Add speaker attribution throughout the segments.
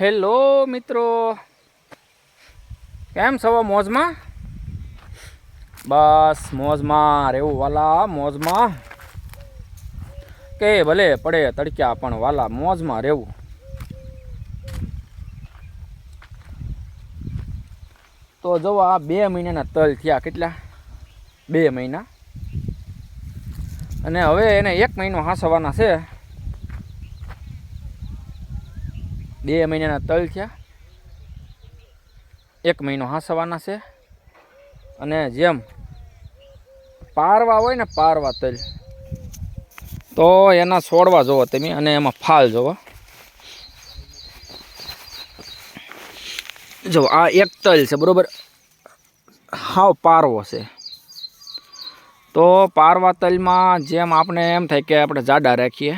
Speaker 1: Hello મિત્રો. કેમ છો મોજમાં? બસ મોજમાં, રહેવું વાલા, મોજમાં. કે ભલે પડે તડક્યા, પણ વાલા, મોજમાં રહેવું. તો જો આ બે મહિનાના તલ થયા, કેટલા? બે મહિના. અને હવે એને એક મહિનો હાંસવાના છે. બે મહિનાના તલ થયા. એક મહિનો હાંસવાના છે. અને જેમ પારવા હોય ને પારવા તલ. તો એના છોડવા જોવો તમે અને એમાં ફાલ જોવો. જો, આ એક તલ છે, બરોબર? હાવ પારવો છે. તો પારવા તલમાં જેમ આપણે એમ થાય કે આપણે જાડા રાખીએ.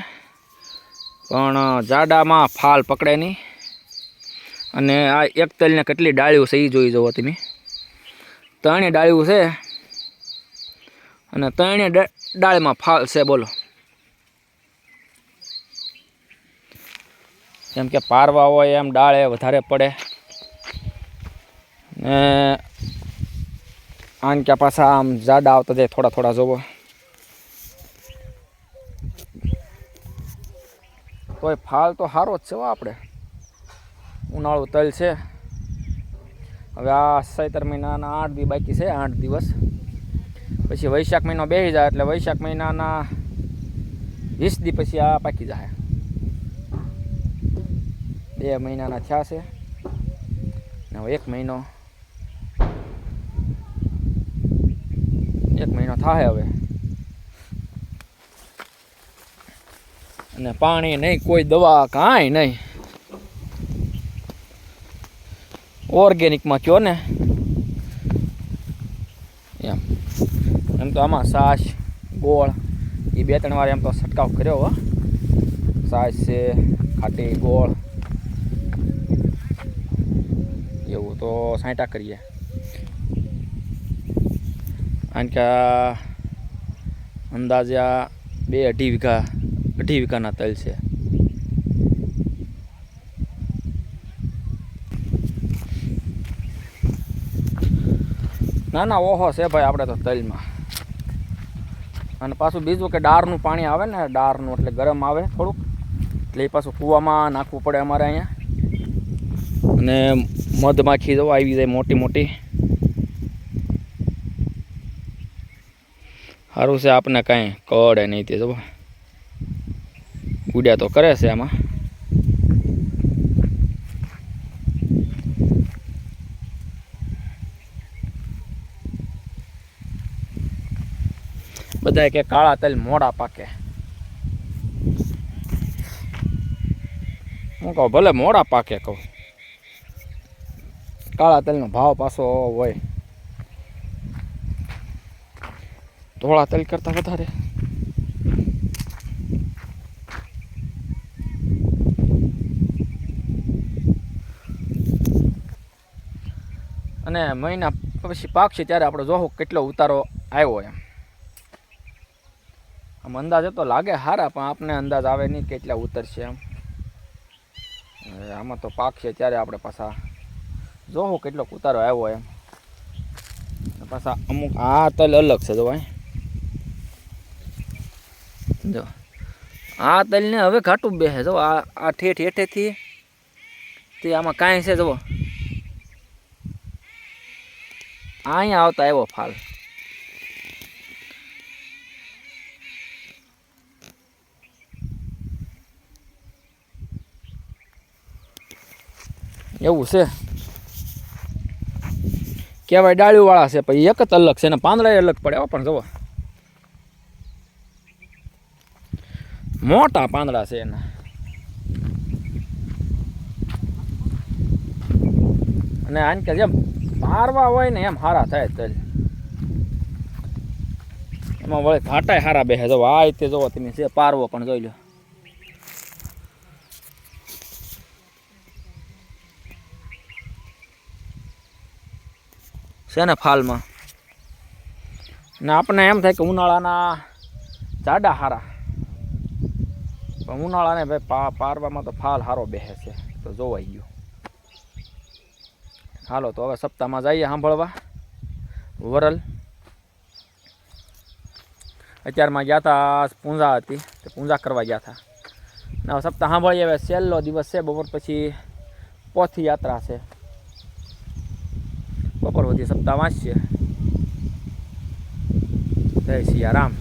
Speaker 1: પણ જાડામાં ફાલ પકડે નહીં. અને આ એક તલને કેટલી ડાળીઓ છે એ જોઈ જુઓ તમે. ત્રણેય ડાળીઓ છે અને ત્રણેય ડાળીમાં ફાલ છે, બોલો. જેમ કે પારવા હોય એમ ડાળે વધારે પડે. ને આન કે પાછા આમ જાડા આવતા જાય, થોડા થોડા જોવો. તોય ફાલ તો સારો જ છે આપણે. ઉનાળુ તલ છે. હવે આ સૈતર મહિનાના આઠ દિવસ બાકી છે, આઠ દિવસ. પછી વૈશાખ મહિનો બેસી જાય એટલે વૈશાખ મહિનાના વીસ દી પછી આ પાકી જાય. બે મહિનાના થયા છે. હવે એક મહિનો. એક મહિનો થાય હવે. અને પાણી નહીં, કોઈ દવા, કાંઈ નહીં. ઓર્ગેનિકમાં ને? એમ. એમ તો આમાં સાસ, ગોળ, એ બે ત્રણ વાર એમ તો છંટકાવ કર્યો હો. સાસ છે, ખાટી, ગોળ. એવું તો સાંટા કરીએ. કારણ કે અંદાજે બે અઢી વીઘા, અઢી વીઘાના તલ છે. ના ના ઓહો છે ભાઈ આપણે તો તલમાં. અને પાછું બીજું કે ડારનું પાણી આવે ને ડારનું એટલે ગરમ આવે થોડુંક. એટલે એ પાછું કૂવામાં નાખવું પડે અમારે અહીંયા. અને મધમાખી જો આવી જાય મોટી મોટી. સારું છે આપને કાંઈ કડે નહીં તે જો ઉડ્યા તો કરે છે આમાં. બધાય કે કાળા તલ મોડા પાકે. હું કહું, ભલે મોડા પાકે કહું. કાળા તલનો ભાવ પાછો હોય. ધોળા તલ કરતાં વધારે. અને મહિના પછી પાકશે ત્યારે આપણે જોવું કેટલો ઉતારો આવ્યો એમ. આમ અંદાજે તો લાગે સારા પણ આપને અંદાજ આવે નહીં કેટલા ઉતરશે એમ. આમાં તો પાક છે, ત્યારે આપણે પાછા જોવો કેટલો ઉતારો આવ્યો એમ. પાછા અમુક, આ તલ અલગ છે, જો ભાઈ. જો, આ તલને હવે ઘાટું બેસે જો, આ આ ઠેઠ હેઠેથી તે આમાં કાંઈ છે, જુઓ. અહીંયા આવતા આવ્યો ફાલ. એવું છે. કહેવાય ડાળીવાળા છે, પછી એક જ અલગ છે ને પાંદડા અલગ પડે પણ જુઓ. મોટા પાંદડા છે એના. અને આને કે જેમ મારવા હોય ને એમ હારા થાય તલ એમાં વળે ઘાટાય હારા બેસે. જો આ રીતે જોવો તમે છે પારવો પણ જોઈ લો. છે ને ફાલમાં. ને આપણને એમ થાય કે ઉનાળાના જાડા હારા. પણ ઉનાળાને ભાઈ પારવામાં તો ફાલ સારો બેસે છે. તો જોવાઈ ગયું. હાલો, તો હવે સપ્તાહમાં જઈએ સાંભળવા. વરલ. અત્યારમાં ગયા હતા પૂંજા હતી, તે પૂંજા કરવા ગયા હતા ને હવે સપ્તાહ સાંભળીએ, હવે છેલ્લો દિવસ છે, બપોર પછી પોથી યાત્રા છે. બપોર સુધી સપ્તાહ વાંચીએ જય સિયારામ